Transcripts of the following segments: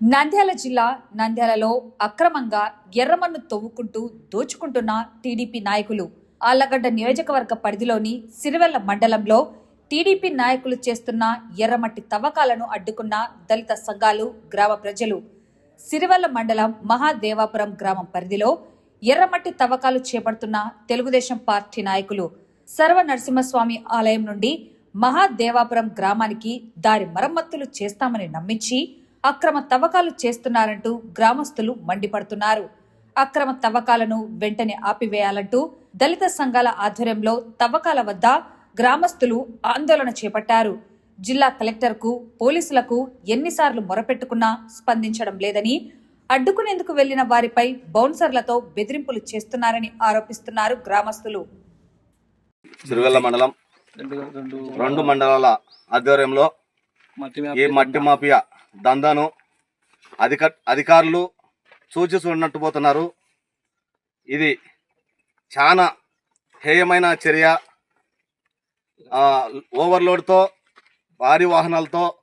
నంద్యాల జిల్లా నంద్యాలలో అక్రమంగా ఎర్రమన్ను తవ్వుకుంటూ దోచుకుంటున్న టీడీపీ నాయకులు ఆళ్ళగడ్డ నియోజకవర్గ పరిధిలోని సిరివెల్ల మండలంలో టీడీపీ నాయకులు చేస్తున్న ఎర్రమట్టి తవ్వకాలను అడ్డుకున్న దళిత సంఘాలు గ్రామ ప్రజలు. సిరివెల్ల మండలం మహాదేవాపురం గ్రామం పరిధిలో ఎర్రమట్టి తవ్వకాలు చేపడుతున్న తెలుగుదేశం పార్టీ నాయకులు సర్వ నరసింహస్వామి ఆలయం నుండి మహాదేవాపురం గ్రామానికి దారి మరమ్మతులు చేస్తామని నమ్మించి అక్రమ తవ్వకాలు చేస్తున్నారంటూ గ్రామస్తులు మండిపడుతున్నారు. అక్రమ తవ్వకాలను వెంటనే ఆపివేయాలంటూ దళిత సంఘాల ఆధ్వర్యంలో తవ్వకాల వద్ద గ్రామస్తులు ఆందోళన చేపట్టారు. జిల్లా కలెక్టర్కు పోలీసులకు ఎన్నిసార్లు మొరపెట్టుకున్నా స్పందించడం లేదని అడ్డుకునేందుకు వెళ్ళిన వారిపై బౌన్సర్లతో బెదిరింపులు చేస్తున్నారని ఆరోపిస్తున్నారు గ్రామస్తులు. సిరివెల్ల మండలం రెండు మండలాల ఆధ్వర్యంలో ఈ మట్టి మాఫియా దందాను అధిక అధికారులు చూచి చూడనట్టు పోతున్నారు. ఇది చాలా హేయమైన చర్య. ఓవర్లోడ్తో భారీ వాహనాలతో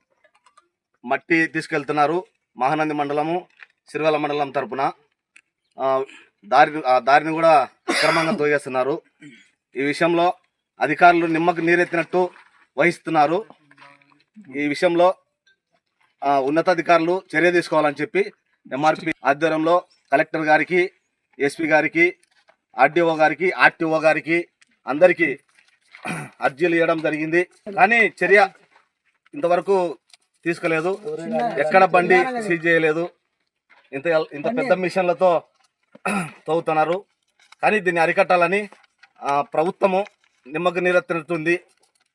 మట్టి తీసుకెళ్తున్నారు మహానంది మండలము సిరివెల్ల మండలం తరపున. దారి దారిని కూడా అక్రమంగా తోగేస్తున్నారు. ఈ విషయంలో అధికారులు నిమ్మకు నీరెత్తినట్టు వహిస్తున్నారు. ఈ విషయంలో ఉన్నతాధికారులు చర్య తీసుకోవాలని చెప్పి ఎంఆర్పి ఆధ్వర్యంలో కలెక్టర్ గారికి ఎస్పీ గారికి ఆర్డీఓ గారికి ఆర్టీఓ గారికి అందరికీ అర్జీలు ఇవ్వడం జరిగింది. కానీ చర్య ఇంతవరకు తీసుకోలేదు. ఎక్కడ బండి సీజ్ చేయలేదు. ఇంత ఇంత పెద్ద మిషన్లతో తవ్వుతున్నారు. కానీ దీన్ని అరికట్టాలని ప్రభుత్వము నిమ్మకు నీరెత్తినట్టుంది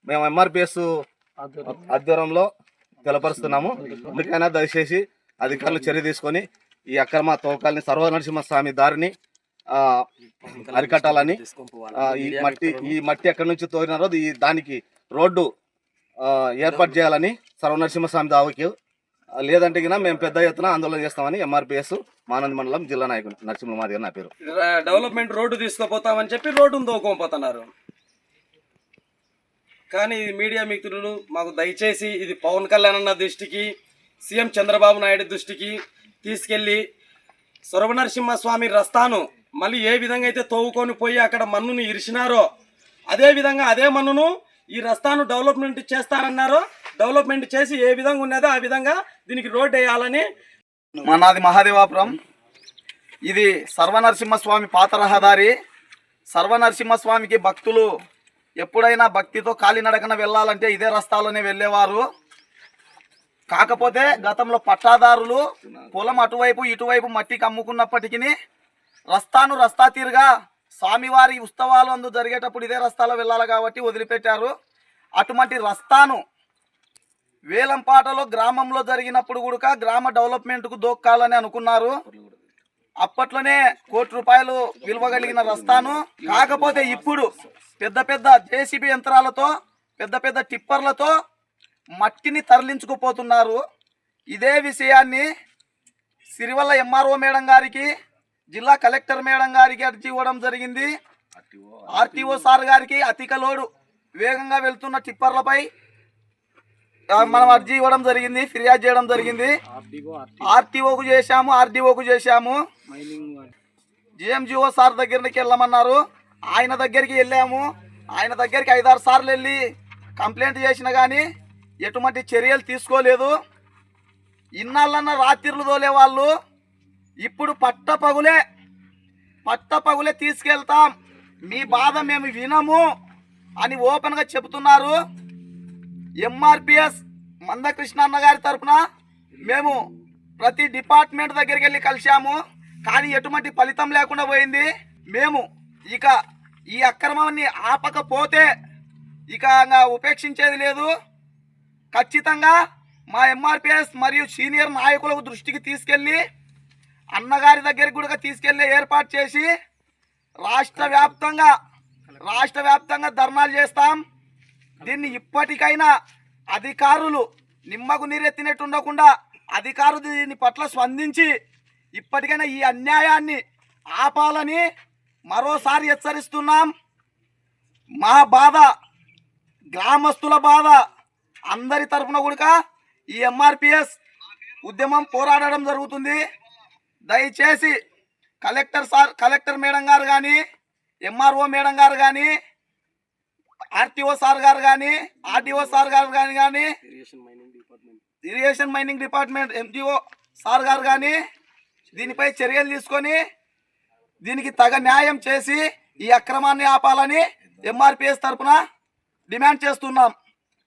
మేము ఎంఆర్పిఎస్ ఆధ్వర్యంలో తెలపరుస్తున్నాము. అందుకైనా దయచేసి అధికారులు చర్య తీసుకొని ఈ అక్రమ తవ్వకాలని సర్వనరసింహస్వామి దారిని అరికట్టాలని ఈ మట్టి ఈ మట్టి ఎక్కడి నుంచి తోరినారో ఈ దానికి రోడ్డు ఏర్పాటు చేయాలని సర్వనరసింహస్వామి దావకి లేదంటే గిన మేము పెద్ద ఎత్తున ఆందోళన చేస్తామని ఎంఆర్పిఎస్ మానంద మండలం జిల్లా నాయకుడు నరసింహమాది గారు నా పేరు. డెవలప్మెంట్ రోడ్డు తీసుకుపోతామని చెప్పి రోడ్డును తోకోపోతున్నారు కానీ ఇది మీడియా మిత్రులు మాకు దయచేసి ఇది పవన్ కళ్యాణ్ అన్న దృష్టికి సీఎం చంద్రబాబు నాయుడు దృష్టికి తీసుకెళ్ళి స్వామి రస్తాను మళ్ళీ ఏ విధంగా అయితే తోవుకొని పోయి అక్కడ మన్నును ఇరిచినారో అదే విధంగా అదే మన్నును ఈ రస్తాను డెవలప్మెంట్ చేస్తారన్నారో డెవలప్మెంట్ చేసి ఏ విధంగా ఉన్నదో ఆ విధంగా దీనికి రోడ్ వేయాలని మాది మహాదేవాపురం. ఇది సర్వనరసింహస్వామి పాత రహదారి. సర్వనరసింహస్వామికి భక్తులు ఎప్పుడైనా భక్తితో కాలినడకన వెళ్ళాలంటే ఇదే రస్తాలోనే వెళ్ళేవారు. కాకపోతే గతంలో పట్టాదారులు పొలం అటువైపు ఇటువైపు మట్టికి అమ్ముకున్నప్పటికీ రస్తాను రస్తా తీరుగా స్వామివారి ఉత్సవాలు అందు జరిగేటప్పుడు ఇదే రస్తాలో వెళ్ళాలి కాబట్టి వదిలిపెట్టారు. అటువంటి రస్తాను వేలంపాటలో గ్రామంలో జరిగినప్పుడు కూడా గ్రామ డెవలప్మెంట్కు దోక్కాలని అనుకున్నారు. అప్పట్లోనే కోటి రూపాయలు విలువ కలిగిన రస్తాను. కాకపోతే ఇప్పుడు పెద్ద పెద్ద జేసీబీ యంత్రాలతో పెద్ద పెద్ద టిప్పర్లతో మట్టిని తరలించుకుపోతున్నారు. ఇదే విషయాన్ని సిరివల్ల ఎంఆర్ఓ మేడం గారికి జిల్లా కలెక్టర్ మేడం గారికి అర్జీ ఇవ్వడం జరిగింది. ఆర్టీఓ సార్ గారికి అధిక లోడు. వేగంగా వెళ్తున్న టిప్పర్లపై మనం అర్జీ ఇవ్వడం జరిగింది ఫిర్యాదు చేయడం జరిగింది. ఆర్టీఓకు చేశాము ఆర్డీఓకు చేశాము. జిఎంజిఓ సార్ దగ్గరికి వెళ్ళమన్నారు. ఆయన దగ్గరికి వెళ్ళాము. ఆయన దగ్గరికి ఐదారు సార్లు వెళ్ళి కంప్లైంట్ చేసిన కానీ ఎటువంటి చర్యలు తీసుకోలేదు. ఇన్నాళ్ళన్న రాత్రిలు తోలే వాళ్ళు. ఇప్పుడు పట్ట పగులే పట్ట పగులే తీసుకెళ్తాం. మీ బాధ మేము వినము అని ఓపెన్గా చెబుతున్నారు. ఎంఆర్పిఎస్ మందకృష్ణ అన్న గారి తరపున మేము ప్రతి డిపార్ట్మెంట్ దగ్గరికి వెళ్ళి కలిశాము. కానీ ఎటువంటి ఫలితం లేకుండా పోయింది. మేము ఇక ఈ అక్రమాన్ని ఆపకపోతే ఇక ఇంకా ఉపేక్షించేది లేదు. ఖచ్చితంగా మా ఎంఆర్పిఎస్ మరియు సీనియర్ నాయకులకు దృష్టికి తీసుకెళ్ళి అన్నగారి దగ్గరికి కూడా తీసుకెళ్ళే ఏర్పాటు చేసి రాష్ట్ర వ్యాప్తంగా రాష్ట్ర వ్యాప్తంగా ధర్నాలు చేస్తాం. దీన్ని ఇప్పటికైనా అధికారులు నిమ్మకు నీరెత్తినట్టు ఉండకుండా అధికారులు దీని పట్ల స్పందించి ఇప్పటికైనా ఈ అన్యాయాన్ని ఆపాలని మరోసారి హెచ్చరిస్తున్నాం. మా బాధ గ్రామస్తుల బాధ అందరి తరఫున కూడా ఈ ఎంఆర్పిఎస్ ఉద్యమం పోరాడడం జరుగుతుంది. దయచేసి కలెక్టర్ సార్ కలెక్టర్ మేడం గారు కానీ ఎంఆర్ఓ మేడం గారు కానీ ఆర్టీఓ సార్ గారు కానీ ఆర్టీఓ సార్ గారు కానీ కానీ irrigation mining department NGO sir గారు కానీ దీనిపై చర్యలు తీసుకొని దీనికి తగ న్యాయం చేసి ఈ అక్రమాన్ని ఆపాలని ఎంఆర్పిఎస్ తరఫున డిమాండ్ చేస్తున్నాం.